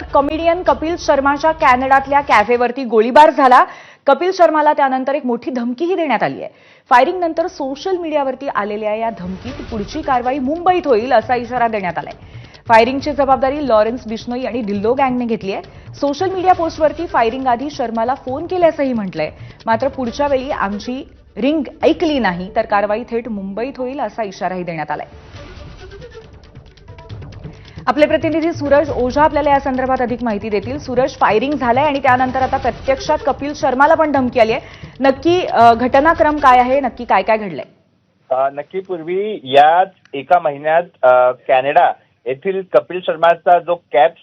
Surat comedian Kapil शर्माच्या कॅनडातल्या कॅफेवरती गोळीबार झाला. कपिल शर्माला त्यानंतर एक मोठी धमकीही देण्यात आली आहे. फायरिंग नंतर सोशल मीडियावरती आलेल्या या धमकीत पुढची कारवाई मुंबईत होईल असा इशारा देण्यात आलाय. फायरिंगची जबाबदारी लॉरेन्स बिश्नोई आणि ढिल्लो गँगने घेतली आहे. सोशल मीडिया पोस्टवरती फायरिंग आधी शर्माला फोन केल्याचंही म्हटलंय. मात्र पुढच्या वेळी आमची रिंग ऐकली नाही तर कारवाई थेट मुंबईत होईल असा इशाराही देण्यात आलाय. आपले प्रतिनिधी सूरज ओझा आपल्याला या संदर्भात अधिक माहिती देतील. सूरज फायरिंग झालंय आणि त्यानंतर आता प्रत्यक्षात कपिल शर्माला पण धमकी आली आहे. नक्की घटनाक्रम काय आहे? नक्की काय काय घडलंय? नक्की पूर्वी याच एका महिन्यात कॅनडा येथील कपिल शर्माचा जो कॅप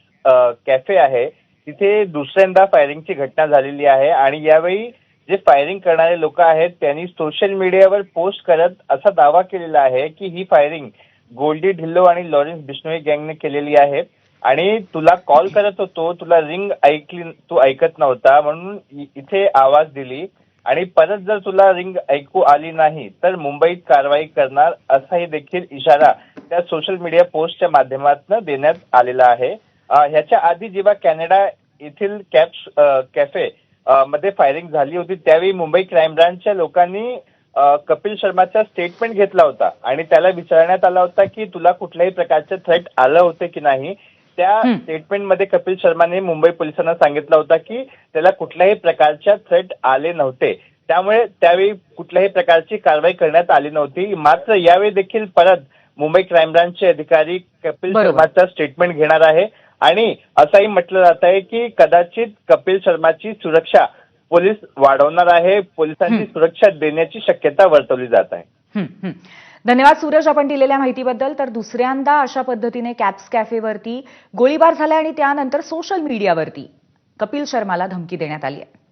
कॅफे आहे तिथे दुसऱ्यांदा फायरिंगची घटना झालेली आहे आणि यावेळी जे फायरिंग करणारे लोक आहेत त्यांनी सोशल मीडियावर पोस्ट करत असा दावा केलेला आहे की ही फायरिंग गोल्डी ढिल्लो आणि लॉरेन्स बिश्नोई गँगने केलेली आहे. आणि तुला कॉल करत होतो तुला रिंग ऐकली तू ऐकत नव्हता म्हणून इथे आवाज दिली. आणि परत जर तुला रिंग ऐकू आली नाही तर मुंबईत कारवाई करणार असाही देखील इशारा त्या सोशल मीडिया पोस्टच्या माध्यमातून देण्यात आलेला आहे. ह्याच्या आधी जेव्हा कॅनडा येथील कॅप्स कॅफे मध्ये फायरिंग झाली होती त्यावेळी मुंबई क्राईम ब्रांचच्या लोकांनी कपिल शर्माचा स्टेटमेंट घेतला होता आणि त्याला विचारण्यात आला होता की तुला कुठल्याही प्रकारचे थ्रेट आलं होते की नाही त्या. स्टेटमेंटमध्ये कपिल शर्माने मुंबई पोलिसांना सांगितलं होतं की त्याला कुठल्याही प्रकारच्या थ्रेट आले नव्हते त्यामुळे त्यावेळी कुठल्याही प्रकारची कारवाई करण्यात आली नव्हती मात्र यावेळी देखील परत मुंबई क्राईम ब्रांचचे अधिकारी कपिल. शर्माचा स्टेटमेंट घेणार आहे आणि असंही म्हटलं जात आहे की कदाचित कपिल शर्माची सुरक्षा पोलीस वाढवणार आहे पोलिसांची. सुरक्षा देण्याची शक्यता वर्तवली जात आहे. धन्यवाद सूरज आपण दिलेल्या माहितीबद्दल तर दुसऱ्यांदा अशा पद्धतीने कॅप्स कॅफेवरती गोळीबार झाला आणि त्यानंतर सोशल मीडियावरती कपिल शर्माला धमकी देण्यात आली आहे